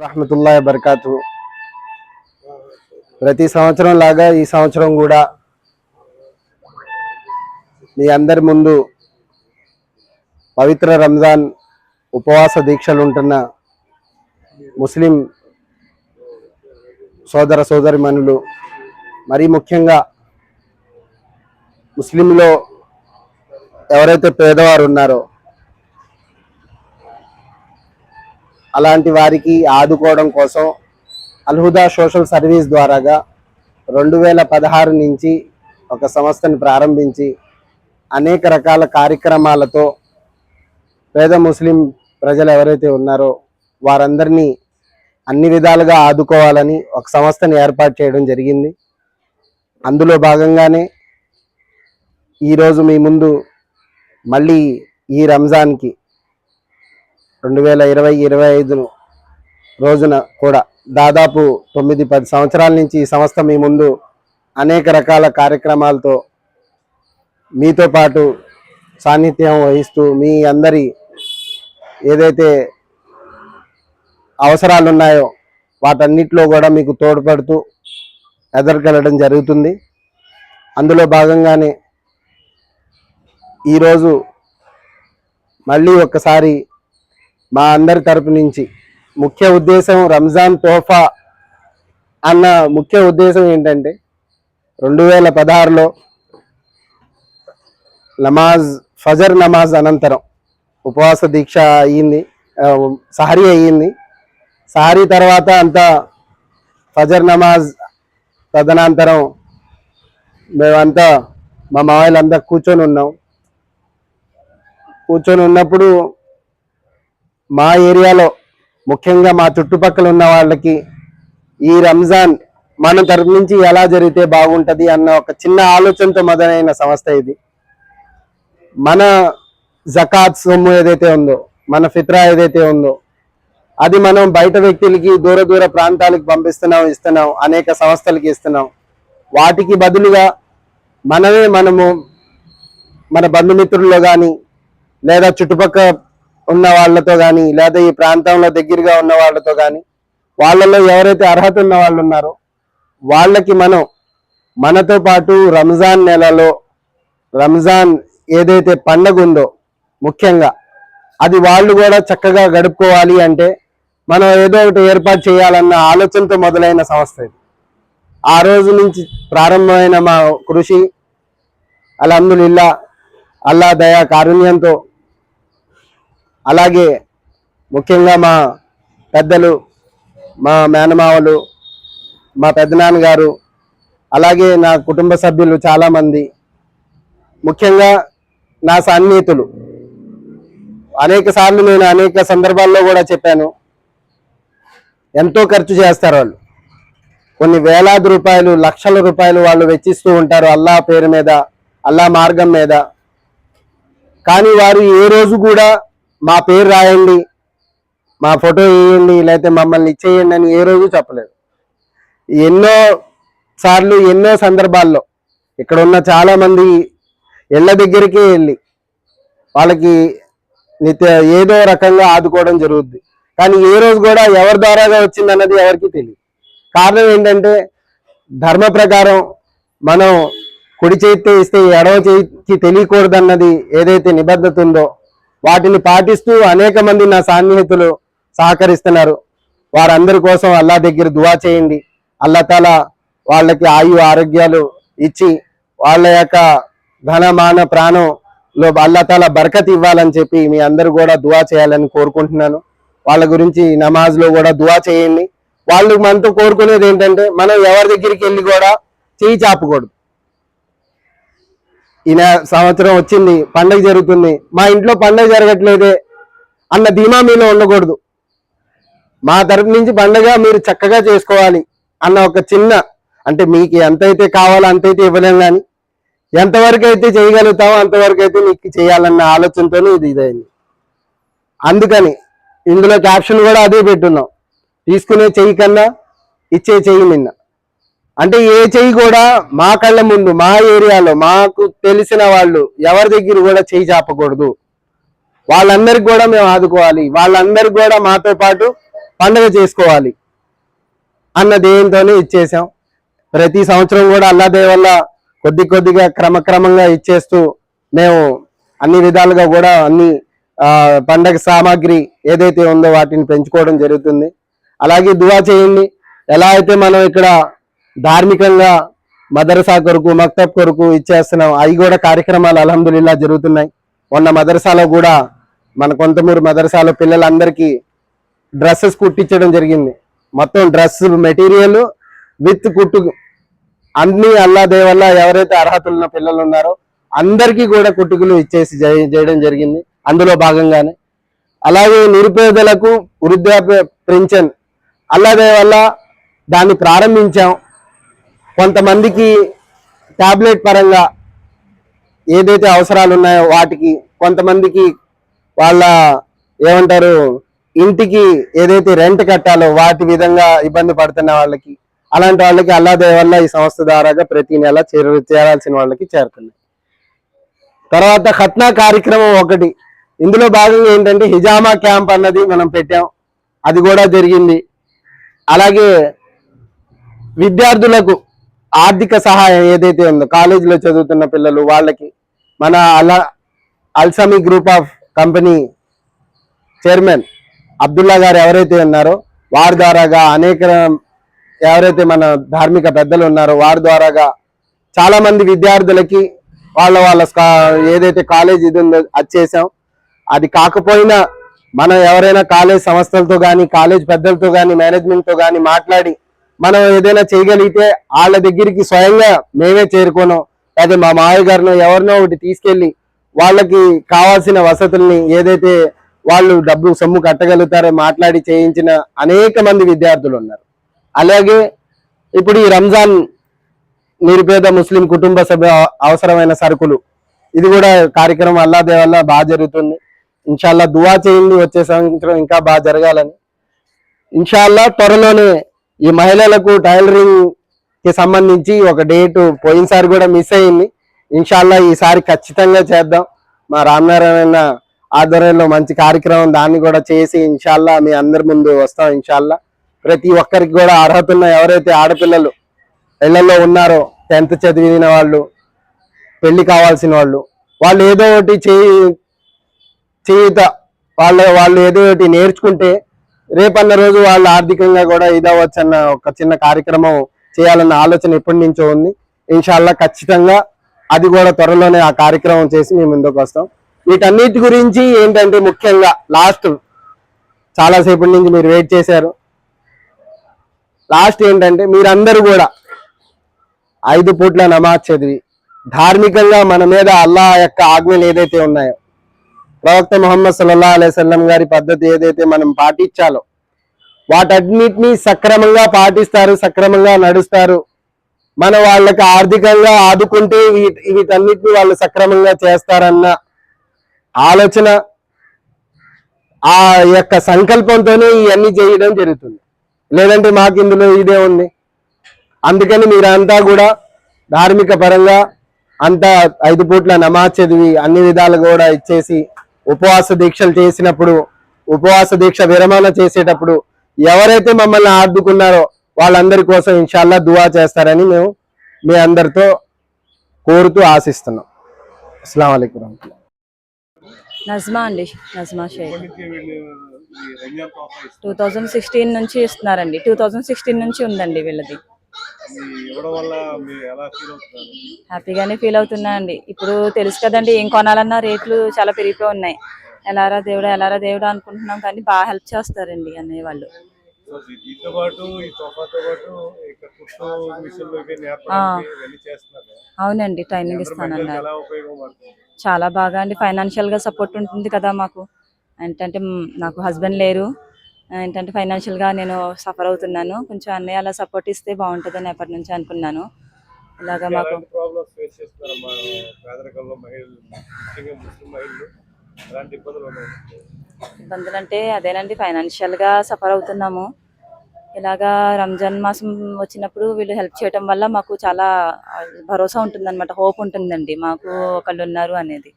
రహమతుల్లా బర్కాతు. ప్రతి సంవత్సరం లాగా ఈ సంవత్సరం కూడా మీ అందరి ముందు పవిత్ర రంజాన్ ఉపవాస దీక్షలు ఉంటున్న ముస్లిం సోదర సోదరిమణులు మరీ ముఖ్యంగా ముస్లింలో ఎవరైతే పేదవారు ఉన్నారో అలాంటి వారికి ఆదుకోవడం కోసం అల్హుదా సోషల్ సర్వీస్ ద్వారాగా రెండు వేల పదహారు నుంచి ఒక సంస్థను ప్రారంభించి అనేక రకాల కార్యక్రమాలతో పేద ముస్లిం ప్రజలు ఎవరైతే ఉన్నారో వారందరినీ అన్ని విధాలుగా ఆదుకోవాలని ఒక సంస్థను ఏర్పాటు చేయడం జరిగింది. అందులో భాగంగానే ఈరోజు మీ ముందు మళ్ళీ ఈ రంజాన్కి రెండు వేల ఇరవై ఇరవై ఐదు రోజున కూడా దాదాపు తొమ్మిది పది సంవత్సరాల నుంచి ఈ సంస్థ మీ ముందు అనేక రకాల కార్యక్రమాలతో మీతో పాటు సాన్నిధ్యం వహిస్తూ మీ అందరి ఏదైతే అవసరాలు ఉన్నాయో వాటన్నిటిలో కూడా మీకు తోడ్పడుతూ ఎదరగలడం జరుగుతుంది. అందులో భాగంగానే ఈరోజు మళ్ళీ ఒక్కసారి మా అందరి తరపు నుంచి. ముఖ్య ఉద్దేశం రంజాన్ తోఫా అన్న ముఖ్య ఉద్దేశం ఏంటంటే రెండు వేల పదహారులో నమాజ్ ఫజర్ నమాజ్ అనంతరం ఉపవాస దీక్ష అయ్యింది సహరీ అయ్యింది. సహరీ తర్వాత అంతా ఫజర్ నమాజ్ తదనంతరం మేమంతా మా మామయ్యలంతా కూర్చొని ఉన్నాం. కూర్చొని ఉన్నప్పుడు మా ఏరియాలో ముఖ్యంగా మా చుట్టుపక్కల ఉన్న వాళ్ళకి ఈ రంజాన్ మన తరపు నుంచి ఎలా జరిగితే బాగుంటుంది అన్న ఒక చిన్న ఆలోచనతో మొదలైన సంస్థ ఇది. మన జకాత్ సొమ్ము ఏదైతే ఉందో మన ఫిత్రా ఏదైతే ఉందో అది మనం బయట వ్యక్తులకి దూర దూర ప్రాంతాలకు పంపిస్తున్నాం ఇస్తున్నాం అనేక సంస్థలకి ఇస్తున్నాం. వాటికి బదులుగా మనమే మనము మన బంధుమిత్రుల్లో కానీ లేదా చుట్టుపక్కల ఉన్న వాళ్ళతో కానీ లేదా ఈ ప్రాంతంలో దగ్గరగా ఉన్న వాళ్ళతో కానీ వాళ్ళలో ఎవరైతే అర్హత ఉన్న వాళ్ళు ఉన్నారో వాళ్ళకి మనం మనతో పాటు రంజాన్ నెలలో రంజాన్ ఏదైతే పండగ ఉందో ముఖ్యంగా అది వాళ్ళు కూడా చక్కగా గడుపుకోవాలి అంటే మనం ఏదో ఒకటి ఏర్పాటు చేయాలన్న ఆలోచనతో మొదలైన సంస్థ ఇది. ఆ రోజు నుంచి ప్రారంభమైన మా కృషి అల్హమ్దులిల్లా అల్లా దయా కారుణ్యంతో అలాగే ముఖ్యంగా మా పెద్దలు మా మేనమావలు మా పెద్దనాన్నగారు అలాగే నా కుటుంబ సభ్యులు చాలామంది ముఖ్యంగా నా సన్నిహితులు. అనేక సార్లు నేను అనేక సందర్భాల్లో కూడా చెప్పాను ఎంతో ఖర్చు చేస్తారు వాళ్ళు. కొన్ని వేలాది రూపాయలు లక్షల రూపాయలు వాళ్ళు వెచ్చిస్తూ ఉంటారు అల్లా పేరు మీద అల్లా మార్గం మీద. కానీ వారు ఏ రోజు కూడా మా పేరు రాయండి మా ఫోటో వేయండి లేకపోతే మమ్మల్ని ఇచ్చేయండి అని ఏ రోజు చెప్పలేదు. ఎన్నో సార్లు ఎన్నో సందర్భాల్లో ఇక్కడ ఉన్న చాలామంది ఇళ్ళ దగ్గరికే వెళ్ళి వాళ్ళకి నిత్య ఏదో రకంగా ఆదుకోవడం జరుగుద్ది. కానీ ఏ రోజు కూడా ఎవరి ద్వారాగా వచ్చింది అన్నది ఎవరికి తెలియదు. కారణం ఏంటంటే ధర్మ ప్రకారం మనం కుడి చేతితో ఇస్తే ఎడవ చేతికి తెలియకూడదన్నది ఏదైతే నిబద్ధత ఉందో వాటిని పాటిస్తూ అనేక మంది నా సాన్నిహితులు సహకరిస్తున్నారు. వారందరి కోసం అల్లా దగ్గర దువా చేయండి. అల్లా వాళ్ళకి ఆయు ఆరోగ్యాలు ఇచ్చి వాళ్ళ యొక్క ధన మాన ప్రాణంలో అల్లా బరకత్ ఇవ్వాలని చెప్పి మీ అందరూ కూడా దువా చేయాలని కోరుకుంటున్నాను. వాళ్ళ గురించి నమాజ్లో కూడా దువా చేయండి. వాళ్ళు మనతో కోరుకునేది ఏంటంటే మనం ఎవరి దగ్గరికి వెళ్ళి కూడా చేయి చాపకూడదు. ఈయన సంవత్సరం వచ్చింది పండగ జరుగుతుంది. మా ఇంట్లో పండగ జరగట్లేదే అన్న ధీమా మీలో ఉండకూడదు. మా తరపు నుంచి పండగ మీరు చక్కగా చేసుకోవాలి అన్న ఒక చిన్న అంటే మీకు ఎంతైతే కావాలో అంతైతే ఇవ్వలేం కానీ ఎంతవరకు అయితే చేయగలుగుతామో అంతవరకు అయితే మీకు చేయాలన్న ఆలోచనతోనే ఇది ఇదైంది. అందుకని ఇందులో క్యాప్షన్ కూడా అదే పెట్టున్నాం. తీసుకునే చెయ్యి కన్నా ఇచ్చే చెయ్యి నిన్న. అంటే ఏ చెయ్యి కూడా మా కళ్ళ ముందు మా ఏరియాలో మాకు తెలిసిన వాళ్ళు ఎవరి దగ్గర కూడా చెయ్యి చాపకూడదు. వాళ్ళందరికి కూడా మేము ఆదుకోవాలి. వాళ్ళందరికి కూడా మాతో పాటు పండగ చేసుకోవాలి అన్న దేంతోనే ఇచ్చేసాం ప్రతి సంవత్సరం కూడా అల్లాదే వల్ల కొద్ది కొద్దిగా క్రమక్రమంగా ఇచ్చేస్తూ మేము అన్ని విధాలుగా కూడా అన్ని పండగ సామాగ్రి ఏదైతే ఉందో వాటిని పెంచుకోవడం జరుగుతుంది. అలాగే దువా చేయండి. ఎలా అయితే మనం ఇక్కడ ధార్మికంగా మదరసా కొరకు మక్తబ్ కొరకు ఇచ్చేస్తున్నాం అవి కూడా కార్యక్రమాలు అలహదుల్లా జరుగుతున్నాయి. మొన్న మదరసాలో కూడా మన కొంతమూరు మదరసాలో పిల్లలందరికీ డ్రెస్సెస్ కుట్టించడం జరిగింది. మొత్తం డ్రెస్ మెటీరియల్ విత్ కుట్టు అన్ని అల్లా వల్ల ఎవరైతే అర్హతలు ఉన్న పిల్లలు ఉన్నారో అందరికీ కూడా కుట్టుకులు ఇచ్చేసి చేయడం జరిగింది. అందులో భాగంగానే అలాగే నిరుపేదలకు వృద్ధాప్య పెన్షన్ అల్లా వల్ల దాన్ని ప్రారంభించాం. కొంతమందికి టాబ్లెట్ పరంగా ఏదైతే అవసరాలు ఉన్నాయో వాటికి కొంతమందికి వాళ్ళ ఏమంటారు ఇంటికి ఏదైతే రెంట్ కట్టాలో వాటి విధంగా ఇబ్బంది పడుతున్న వాళ్ళకి అలాంటి వాళ్ళకి అల్లాదే వల్ల ఈ సంస్థ ద్వారాగా ప్రతి నెల చేరు చేరాల్సిన వాళ్ళకి చేరుతున్నాయి తర్వాత ఖత్నా కార్యక్రమం ఒకటి. ఇందులో భాగంగా ఏంటంటే హిజామా క్యాంప్ అన్నది మనం పెట్టాం. అది కూడా జరిగింది. అలాగే విద్యార్థులకు ఆర్థిక సహాయం ఏదైతే ఉందో కాలేజీలో చదువుతున్న పిల్లలు వాళ్ళకి మన అలా అల్సమి group of company chairman Abdullah గారు ఎవరైతే ఉన్నారో వారి ద్వారాగా అనేక ఎవరైతే మన ధార్మిక పెద్దలు ఉన్నారో వారి ద్వారాగా చాలా మంది విద్యార్థులకి వాళ్ళ వాళ్ళ ఏదైతే కాలేజ్ ఇది ఉందో అది చేసాం అది కాకపోయినా మనం ఎవరైనా కాలేజ్ సంస్థలతో కానీ కాలేజ్ పెద్దలతో కానీ మేనేజ్మెంట్తో కానీ మాట్లాడి మనం ఏదైనా చేయగలిగితే వాళ్ళ దగ్గరికి స్వయంగా మేమే చేరుకోను. లేదా మా మావయ్య గారినో ఎవరినో ఒకటి తీసుకెళ్ళి వాళ్ళకి కావాల్సిన వసతుల్ని ఏదైతే వాళ్ళు డబ్బు సొమ్ము కట్టగలుగుతారో మాట్లాడి చేయించిన అనేక మంది విద్యార్థులు ఉన్నారు. అలాగే ఇప్పుడు ఈ రంజాన్ నిరుపేద ముస్లిం కుటుంబ సభ్య అవసరమైన సరుకులు ఇది కూడా కార్యక్రమం అల్లాదే వల్ల బాగా జరుగుతుంది. ఇన్షాల్లా దువా చేయండి వచ్చే సంవత్సరం ఇంకా బాగా జరగాలని. ఇన్షాల్లా త్వరలోనే ఈ మహిళలకు టైలరింగ్కి సంబంధించి ఒక డేట్ పోయినసారి కూడా మిస్ అయింది. ఇన్షాల్లా ఈసారి ఖచ్చితంగా చేద్దాం. మా రామనారాయణ ఆధ్వర్యంలో మంచి కార్యక్రమం దాన్ని కూడా చేసి ఇన్షాల్లా మీ అందరి ముందు వస్తాం ఇన్షాల్లా. ప్రతి ఒక్కరికి కూడా అర్హత ఉన్న ఎవరైతే ఆడపిల్లలు ఇళ్ళలో ఉన్నారో టెన్త్ చదివిన వాళ్ళు పెళ్ళి కావాల్సిన వాళ్ళు వాళ్ళు ఏదో ఒకటి చేయి చేయుత వాళ్ళ వాళ్ళు ఏదో ఒకటి నేర్చుకుంటే రేపన్న రోజు వాళ్ళు ఆర్థికంగా కూడా ఇదవచ్చు అన్న ఒక చిన్న కార్యక్రమం చేయాలన్న ఆలోచన ఎప్పటి నుంచో ఉంది. ఇన్షాల్లా ఖచ్చితంగా అది కూడా త్వరలోనే ఆ కార్యక్రమం చేసి మేము ముందుకు వస్తాం. వీటన్నిటి గురించి ఏంటంటే ముఖ్యంగా లాస్ట్ చాలాసేపటి నుంచి మీరు వెయిట్ చేశారు. లాస్ట్ ఏంటంటే మీరందరూ కూడా ఐదు పూట్ల నమాజ్ చదివి ధార్మికంగా మన మీద అల్లా యొక్క ఆజ్ఞలు ఏదైతే ఉన్నాయో ప్రవక్త ముహమ్మద్ సల్లల్లాహు అలైవల్లం గారి పద్ధతి ఏదైతే మనం పాటించాలో వాటన్నిటినీ సక్రమంగా పాటిస్తారు సక్రమంగా నడుస్తారు. మన వాళ్ళకి ఆర్థికంగా ఆదుకుంటే వీటి వీటన్నిటిని వాళ్ళు సక్రమంగా చేస్తారన్న ఆలోచన ఆ యొక్క సంకల్పంతోనే ఇవన్నీ చేయడం జరుగుతుంది. లేదంటే మాకు ఇందులో ఇదే ఉంది. అందుకని మీరంతా కూడా ధార్మిక పరంగా అంతా ఐదు పూట్ల నమాజ్ చదివి అన్ని విధాలు కూడా ఇచ్చేసి ఉపవాస దీక్షలు చేసినప్పుడు ఉపవాస దీక్ష విరమణ చేసేటప్పుడు ఎవరైతే మమ్మల్ని ఆదుకున్నారో వాళ్ళందరి కోసం ఇన్షాల్లా దువా చేస్తారని మేము మీ అందరితో కోరుతూ ఆశిస్తున్నాం. అస్సలం అయికం వరహమతుల్లాహి నజ్మా అండి Najma Shaik. Two thousand sixteen నుంచి ఇస్తున్నారండి. టూ థౌజండ్ సిక్స్టీన్ నుంచి ఉందండి వీళ్ళది. హ్యాపీగానే ఫీల్ అవుతున్నా అండి. ఇప్పుడు తెలుసు కదండి ఏం కొనాలన్నా రేట్లు చాలా పెరిగిపోయి ఉన్నాయి. ఎలారా దేవుడా ఎలారా దేవుడా అనుకుంటున్నాం కానీ బాగా హెల్ప్ చేస్తారండి అన్నయ్య వాళ్ళు. అవునండి ట్రైనింగ్ ఇస్తానన్నారు. చాలా బాగా అండి ఫైనాన్షియల్గా సపోర్ట్ ఉంటుంది కదా మాకు. ఏంటంటే నాకు హస్బెండ్ లేరు. ఏంటంటే ఫైనాన్షియల్గా నేను సఫర్ అవుతున్నాను. కొంచెం అన్నయ్య అలా సపోర్ట్ ఇస్తే బాగుంటుందని ఎప్పటి నుంచి అనుకున్నాను. ఇలాగా మాకు ఇబ్బందులు అంటే అదేనండి ఫైనాన్షియల్గా సఫర్ అవుతున్నాము. ఇలాగా రంజాన్ మాసం వచ్చినప్పుడు వీళ్ళు హెల్ప్ చేయడం వల్ల మాకు చాలా భరోసా ఉంటుందన్నమాట హోప్ ఉంటుందండి. మాకు ఒకళ్ళు ఉన్నారు అనేది.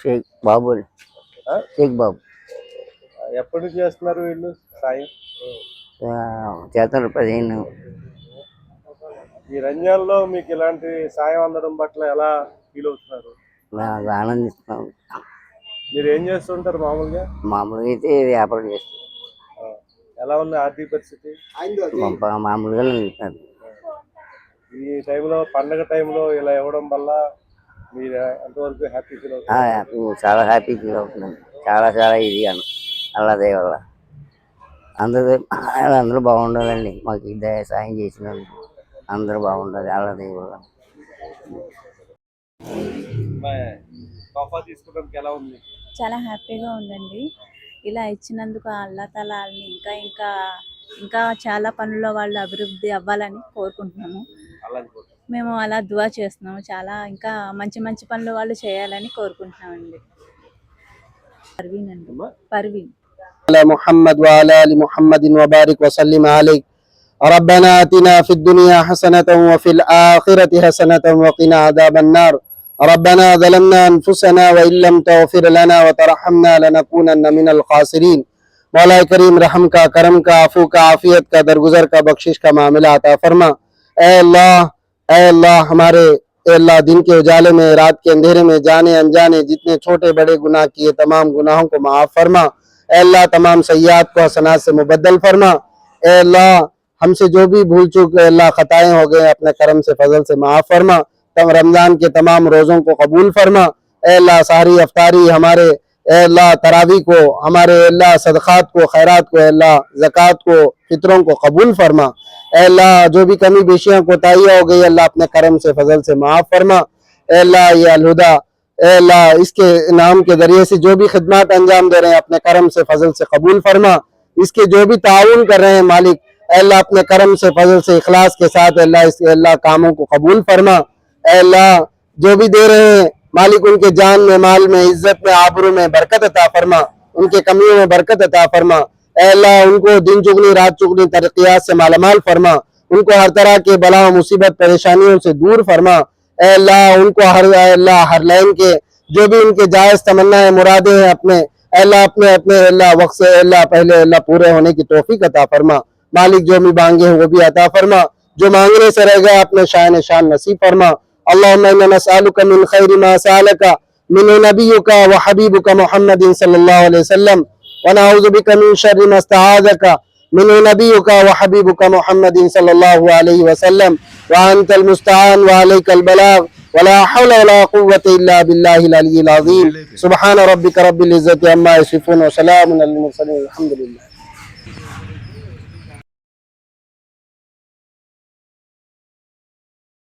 షేక్ షేక్ బాబు. ఎప్పటి నుంచి చేస్తున్నారు వీళ్ళు సాయం? చేతులు పదిహేను. ఈ రంజాన్లో మీకు ఇలాంటి సాయం అందడం పట్ల ఎలా ఫీల్ అవుతున్నారు? ఆనందిస్తున్నాం. మీరు ఏం చేస్తుంటారు మామూలుగా? మామూలుగా అయితే వ్యాపారం చేస్తాం ఆ, ఎలా ఉంది ఆర్థిక పరిస్థితి? మామూలుగా ఈ టైంలో పండగ టైంలో ఇలా ఇవ్వడం వల్ల మీరు ఎంతవరకు హ్యాపీ ఫీల్ హ్యాపీ చాలా హ్యాపీ ఫీల్ అవుతున్నాం. చాలా చాలా ఇదిగాను అలా వల్ల అందరూ అందరూ బాగుండాలండి. మాకు ఇది సాయం చేసిన అందరూ బాగుండాలి. అలా వల్ల చాలా హ్యాపీగా ఉందండి. ఇలా ఇచ్చినందుకు అల్లా తలాల్ని ఇంకా ఇంకా ఇంకా చాలా పనుల్లో వాళ్ళు అభివృద్ధి అవ్వాలని కోరుకుంటున్నాము. మేము అలా దువా చేస్తున్నాము. చాలా ఇంకా మంచి మంచి పనులు వాళ్ళు చేయాలని కోరుకుంటున్నామండి. పర్వీన్ అండి. పర్వీన్. محمد وعلى آل محمد وبارك وسلم عليك. ربنا آتنا في الدنيا حسنة وفي الآخرة حسنة وقنا عذاب النار. ربنا ظلمنا أنفسنا وإن لم تغفر لنا وترحمنا لنكونن من الخاسرين. مولا کریم، رحم کا، کرم کا، عفو کا، عافیت کا، درگزر کا، بخشش کا معاملہ عطا فرما. اے اللہ اے اللہ، ہمارے، اے اللہ، دن کے اجالے میں، رات کے اندھیرے میں، جانے انجانے، جتنے چھوٹے بڑے گناہ کیے، تمام گناہوں کو معاف فرما. اے اللہ تمام سیاد کو حسنات سے مبدل فرما۔ اے اللہ، ہم سے جو بھی بھول چکے اللہ، خطائیں ہو گئے، اپنے کرم سے، فضل سے معاف فرما۔ تم رمضان کے تمام روزوں کو قبول فرما۔ اے اللہ، ساری افطاری ہمارے، اے اللہ، تراوی کو، ہمارے اللہ، صدقات کو، خیرات کو، اے اللہ، زکوٰۃ کو، فطروں کو قبول فرما۔ اے اللہ، جو بھی کمی، بیشیاں کو تائیہ ہو گئی اللہ، اپنے کرم سے، فضل سے معاف فرما۔ اے اللہ، یہ الہدا اللہ، اس کے انعام کے ذریعے سے جو بھی خدمات انجام دے رہے ہیں، اپنے کرم سے، فضل سے قبول فرما۔ اس کے جو بھی تعاون کر رہے ہیں مالک، اے اللہ، اپنے کرم سے، فضل سے، اخلاص کے ساتھ اے اللہ، اس کے اللہ کاموں کو قبول فرما۔ اے اللہ، جو بھی دے رہے ہیں مالک، ان کے جان میں، مال میں، عزت میں، آبرو میں برکت عطا فرما۔ ان کے کمیوں میں برکت عطا فرما۔ اے اللہ، ان کو دن چگنی، رات چگنی ترقیات سے مالا مال فرما۔ ان کو ہر طرح کے بلا مصیبت، پریشانیوں سے دور فرما۔ اے اللہ، ان کو ہر اے اللہ، ہر لین کے جو بھی ان کے جائز تمنا ہے مرادیں ہیں اپنے، اے اللہ اپنے اپنے، اے اللہ وقت سے، اے اللہ پہلے، اے اللہ پورے ہونے کی توفیق عطا فرما۔ مالک جو بھی مانگے ہیں، وہ بھی عطا فرما۔ جو مانگنے سے رہ گئے، اپنے شان شان نصیب فرما۔ اللہم انا نسالک من خیر ما سالك من نبيك وحبيبك محمد صلی اللہ علیہ وسلم ونعوذ بك من شر ما استعاذك من نبيك وحبيبك محمد صلى الله عليه وسلم وأنت المستعان وعليك البلاغ ولا حول ولا قوة إلا بالله العلي العظيم. سبحان ربك رب العزة عما يصفون وسلام على المرسلين الحمد لله.